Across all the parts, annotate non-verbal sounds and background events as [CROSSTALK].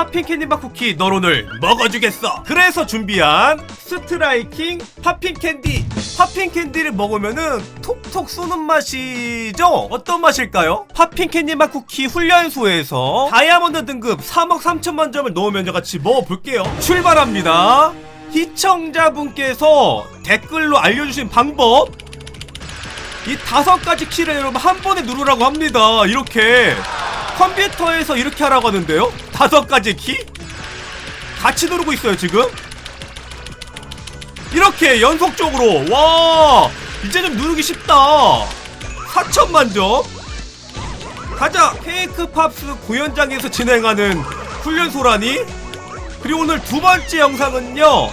팝핑 캔디맛 쿠키 널 오늘 먹어주겠어 그래서 준비한 스트라이킹 팝핑 캔디 팝핑 캔디를 먹으면은 톡톡 쏘는 맛이죠 어떤 맛일까요? 팝핑 캔디 맛 쿠키 훈련소에서 다이아몬드 등급 3억 3천만 점을 넣으면 같이 먹어볼게요 출발합니다 시청자분께서 댓글로 알려주신 방법 이 다섯 가지 키를 여러분 한 번에 누르라고 합니다. 이렇게 컴퓨터에서 이렇게 하라고 하는데요. 다섯 가지 키 같이 누르고 있어요 지금. 이렇게 연속적으로 와 이제 좀 누르기 쉽다. 4천만 점. 가자 케이크 팝스 공연장에서 진행하는 훈련소라니. 그리고 오늘 두 번째 영상은요.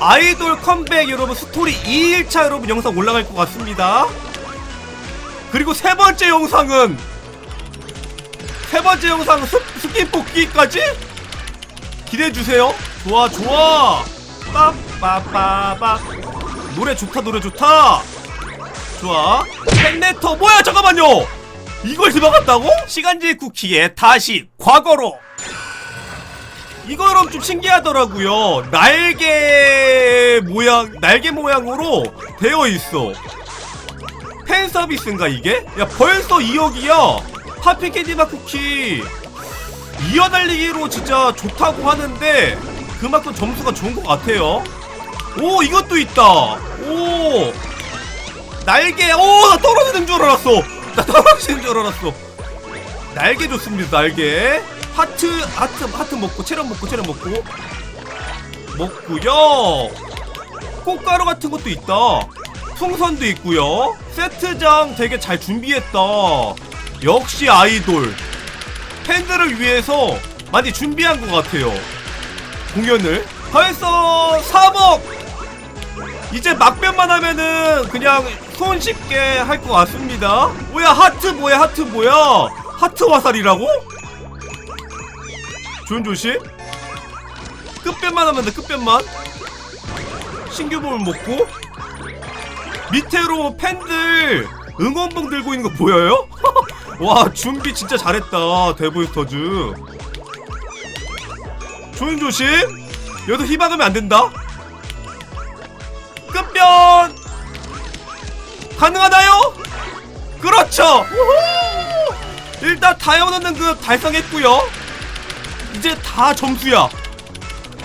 아이돌 컴백 여러분 스토리 2일차 여러분 영상 올라갈 것 같습니다. 그리고 세 번째 영상은 세 번째 영상 스, 스킨 뽑기까지 기대해 주세요. 좋아 좋아. 빠빠빠빠 노래 좋다 노래 좋다. 좋아. 팬레터 뭐야 잠깐만요. 이걸 들어갔다고? 시간제 쿠키에 다시 과거로. 이거 여러분 좀 신기하더라고요. 날개 모양, 날개 모양으로 되어 있어. 팬 서비스인가 이게? 야 벌써 2억이야. 하피 캔디맛 쿠키 이어 달리기로 진짜 좋다고 하는데 그만큼 점수가 좋은 것 같아요. 오 이것도 있다. 오 날개. 오 나 떨어지는 줄 알았어. 나 떨어지는 줄 알았어. 날개 좋습니다. 날개. 하트 하트 하트 먹고 체력 먹고 체력 먹고 먹고요. 꽃가루 같은 것도 있다. 풍선도 있고요. 세트장 되게 잘 준비했다. 역시 아이돌 팬들을 위해서 많이 준비한 것 같아요. 공연을 벌써 3억 이제 막변만 하면은 그냥 손쉽게 할 것 같습니다. 뭐야 하트 뭐야 하트 뭐야 하트 화살이라고? 조연조씨 끝변만 하면 돼 끝변만 신규범을 먹고 밑으로 팬들 응원봉 들고 있는 거 보여요? [LAUGHS] 와 준비 진짜 잘했다 데브스터즈. 조연조심. 여기서 희박하면 안 된다. 끝변 가능하나요? 그렇죠! 우후! 일단 다이아몬드 등급 달성했고요. 이제 다 점수야.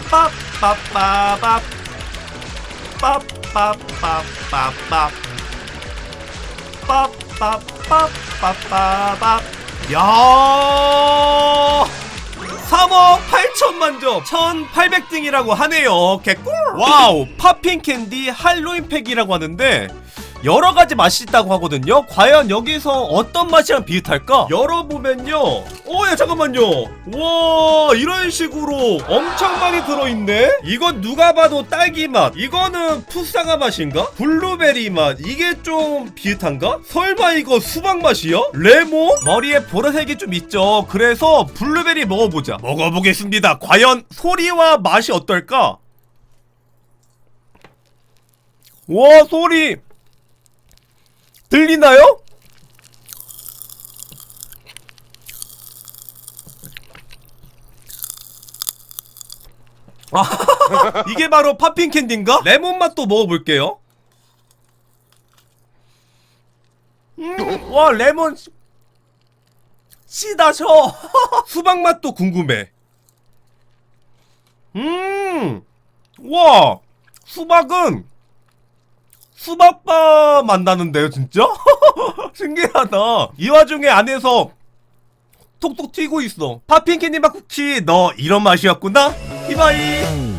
빠빠빠밥. 빠빠빠빠밥 빠빠빠빠밥 야 3억 8천만 점 1800등이라고 하네요 개꿀 와우 팝핑 캔디 할로윈 팩이라고 하는데 여러 가지 맛이 있다고 하거든요. 과연 여기서 어떤 맛이랑 비슷할까? 열어보면요. 오, 야, 잠깐만요. 와, 이런 식으로 엄청 많이 들어있네? 이건 누가 봐도 딸기 맛. 이거는 푸사가 맛인가? 블루베리 맛. 이게 좀 비슷한가? 설마 이거 수박 맛이야? 레몬? 머리에 보라색이 좀 있죠. 그래서 블루베리 먹어보자. 먹어보겠습니다. 과연 소리와 맛이 어떨까? 와, 소리! 들리나요? 아, [LAUGHS] 이게 바로 팝핑 캔디인가? 레몬 맛도 먹어볼게요. 음, 와 레몬 씨다셔. [LAUGHS] 수박 맛도 궁금해. 음, 와 수박은 수박바 만나는데요, 진짜? [LAUGHS] 신기하다. 이 와중에 안에서 톡톡 튀고 있어. 팝핑 캔디맛 쿠키, 너 이런 맛이었구나? 히바이.